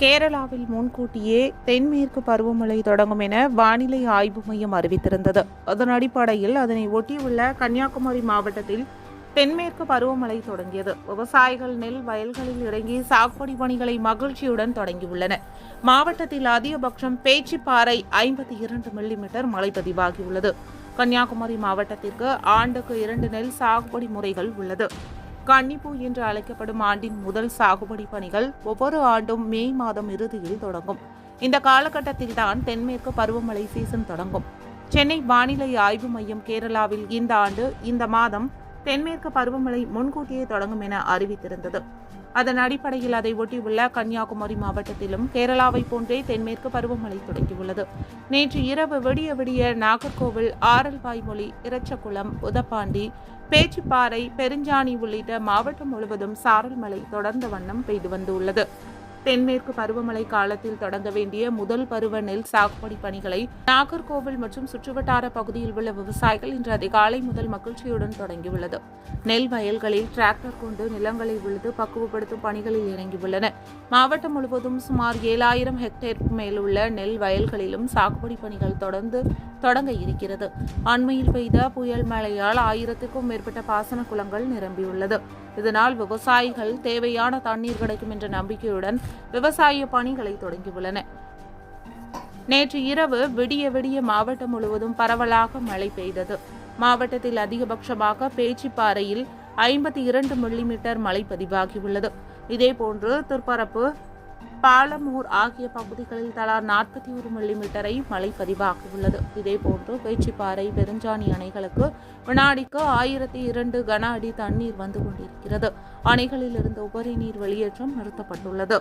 கேரளாவில் முன்கூட்டியே தென்மேற்கு பருவமழை தொடங்கும் என வானிலை ஆய்வு மையம் அறிவித்திருந்தது. அதன் அடிப்படையில் அதனை ஒட்டியுள்ள கன்னியாகுமரி மாவட்டத்தில் தென்மேற்கு பருவமழை தொடங்கியது. விவசாயிகள் நெல் வயல்களில் இறங்கி சாகுபடி பணிகளை மகிழ்ச்சியுடன் தொடங்கியுள்ளனர் மாவட்டத்தில் அதிகபட்சம் பேச்சிப்பாறை ஐம்பத்தி இரண்டு மில்லிமீட்டர் மழை பதிவாகியுள்ளது. கன்னியாகுமரி மாவட்டத்திற்கு ஆண்டுக்கு இரண்டு நெல் சாகுபடி முறைகள் உள்ளது. கன்னிப்பூ என்று அழைக்கப்படும் ஆண்டின் முதல் சாகுபடி பணிகள் ஒவ்வொரு ஆண்டும் மே மாதம் இறுதியில் தொடங்கும். இந்த காலகட்டத்தில் தான் தென்மேற்கு பருவமழை சீசன் தொடங்கும். சென்னை வானிலை ஆய்வு மையம் கேரளாவில் இந்த ஆண்டு இந்த மாதம் தென்மேற்கு பருவமழை முன்கூட்டியே தொடங்கும் என அறிவித்திருந்தது. அதன் அடிப்படையில் அதை ஒட்டியுள்ள கன்னியாகுமரி மாவட்டத்திலும் கேரளாவை போன்றே தென்மேற்கு பருவமழை தொடங்கியுள்ளது. நேற்று இரவு விடிய விடிய நாகர்கோவில் ஆரல்வாய்மொழி இரச்சகுளம் உதப்பாண்டி பேச்சிப்பாறை பெருஞ்சாணி உள்ளிட்ட மாவட்டம் முழுவதும் சாரல் மழை தொடர்ந்த வண்ணம் பெய்து வந்துள்ளது. தென்மேற்கு பருவமழை காலத்தில் தொடங்க வேண்டிய முதல் பருவ நெல் சாகுபடி பணிகளை நாகர்கோவில் மற்றும் சுற்றுவட்டார பகுதியில் உள்ள விவசாயிகள் இன்று அதிகாலை முதல் மகிழ்ச்சியுடன் தொடங்கியுள்ளது. நெல் வயல்களில் டிராக்டர் கொண்டு நிலங்களை உழுது பக்குவப்படுத்தும் பணிகளில் இறங்கியுள்ளன. மாவட்டம் முழுவதும் சுமார் ஏழாயிரம் ஹெக்டேருக்கு மேல் உள்ள நெல் வயல்களிலும் சாகுபடி பணிகள் தொடர்ந்து தொடங்க இருக்கிறது. அண்மையில் பெய்த புயல் மழையால் ஆயிரத்துக்கும் மேற்பட்ட பாசன குளங்கள் நிரம்பியுள்ளது. இதனால் விவசாயிகள் தேவையான தண்ணீர் கிடைக்கும் என்ற நம்பிக்கையுடன் விவசாய பணிகளை தொடங்கியுள்ளன. நேற்று இரவு விடிய விடிய மாவட்டம் முழுவதும் பரவலாக மழை பெய்தது. மாவட்டத்தில் அதிகபட்சமாக பேச்சிப்பாறையில் ஐம்பத்தி இரண்டு மில்லிமீட்டர் மழை பதிவாகியுள்ளது. இதேபோன்று திருப்பரப்பு பாலமூர் ஆகிய பகுதிகளில் தலா நாற்பத்தி ஒரு மில்லிமீட்டரை மழை பதிவாகியுள்ளது. இதேபோன்று பேச்சிப்பாறை பெருஞ்சாணி அணைகளுக்கு வினாடிக்கு ஆயிரத்தி இரண்டு கன அடி தண்ணீர் வந்து கொண்டிருக்கிறது. அணைகளில் இருந்து உபரி நீர் வெளியேற்றம் நிறுத்தப்பட்டுள்ளது.